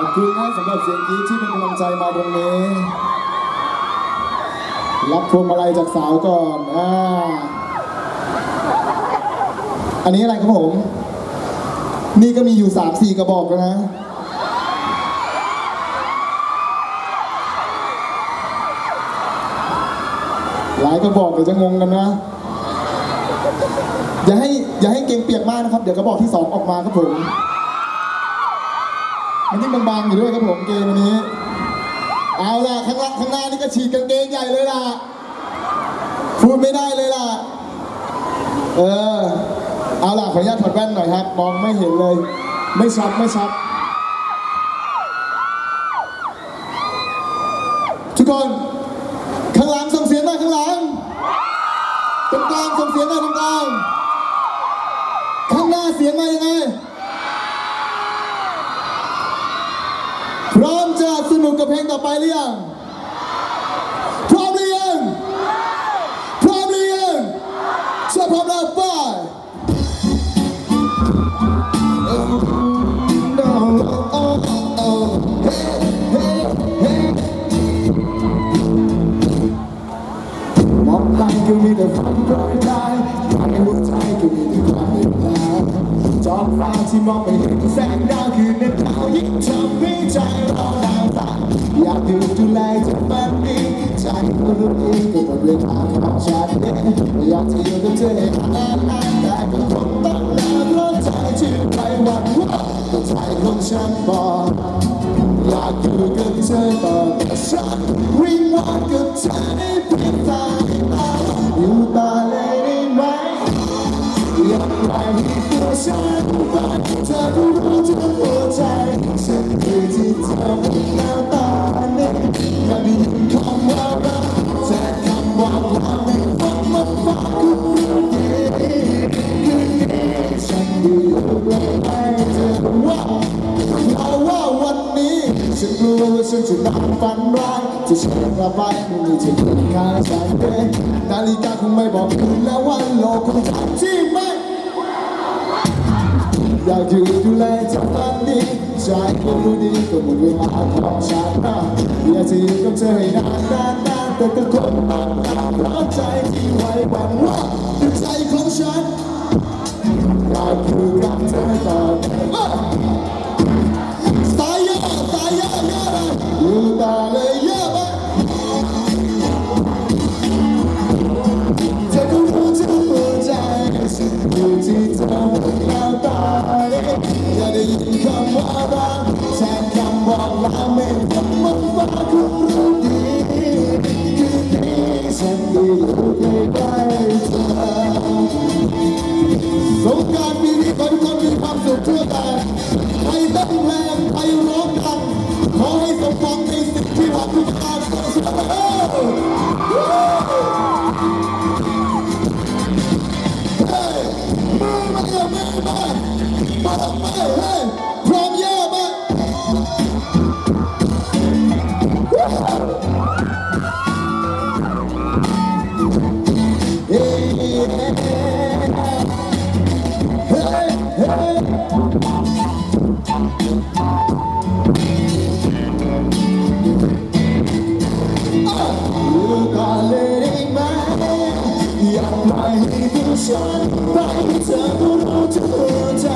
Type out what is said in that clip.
อบคุณนะสำหรับเสียงกรี๊ดที่เป็นกำลังใจมาตรงนี้ รับพวงมาลัยจากสาวก่อนอ่าอันนี้อะไรครับผม นี่ก็มีอยู่สามสี่กระบอกแล้วนะ หลายกระบอกเดี๋ยวจะงงกันนะ อย่าให้อย่าให้เกงเปียกมากนะครับ เดี๋ยวกระบอกที่สองออกมาครับผม มันยิ่งบางๆอยู่ด้วยครับผมเกมวันนี้ เอาล่ะข้างล่างข้างหน้านี่ก็ฉีกกางเกงใหญ่เลยล่ะพูดไม่ได้เลยล่ะ เออ เอาล่ะขออนุญาตถอดแว่นหน่อยครับ มองไม่เห็นเลย ไม่ชัดไม่ชัดทุกคน ข้างหลังส่งเสียงหน่อยข้างหลังตรงกลางส่งเสียงหน่อยตรงกลาง ข้างหน้าเสียงมายังไง พร้อมจะสนุ กับเพลงต่อไปหรือยังพร้อมหรือยังพร้อมหรือยังถ้าพร้อมแล้วไป มองไปก็มีแต่ฝันลอยได้ภายในหัวใจก็มีแต่ความเหนื่อยล้าจอมฟ้าที่มองไม่เห็นแสงดาวคือในดายิ่งทำให้ใจเราากอยู่ดูแลจากแบบนี้ใจก็รู้ดีก็หมดเวลาของฉันเองอยากจะอยู่กับเธอให้นานๆแต่ก็คงต้องลาเพราะใจที่ไปหวั่นไหวใจของฉันบอกอยากอยู่กับเธอต่อแต่ฉันวิ่งวอนกับเธอให้เพียงตาอยู่ต่อเลยได้ไหมอยากไปล่ตัวฉันไปเธอก็รู้ทั้งหัวใจฉันคือที่เธอไม่แก้วตา ฉันจะนำฝันร้ายจะเชื่อกลับไปไม่มีเธออยู่ข้างฉันเดนาฬิกาคงไม่บอกคุณแล้วว่าโลกคงทำที่ไม่อยากอยู่ดูแลจากตอนนี้ใจก็รู้ดีก็หมดเวลาของฉันอยากจะอยู่กับเธอให้นาน อยู่ก่อนเลยได้ไหมอยากปล่อยให้ตัวฉันไปเธอก็รู้ทุกหัวใจ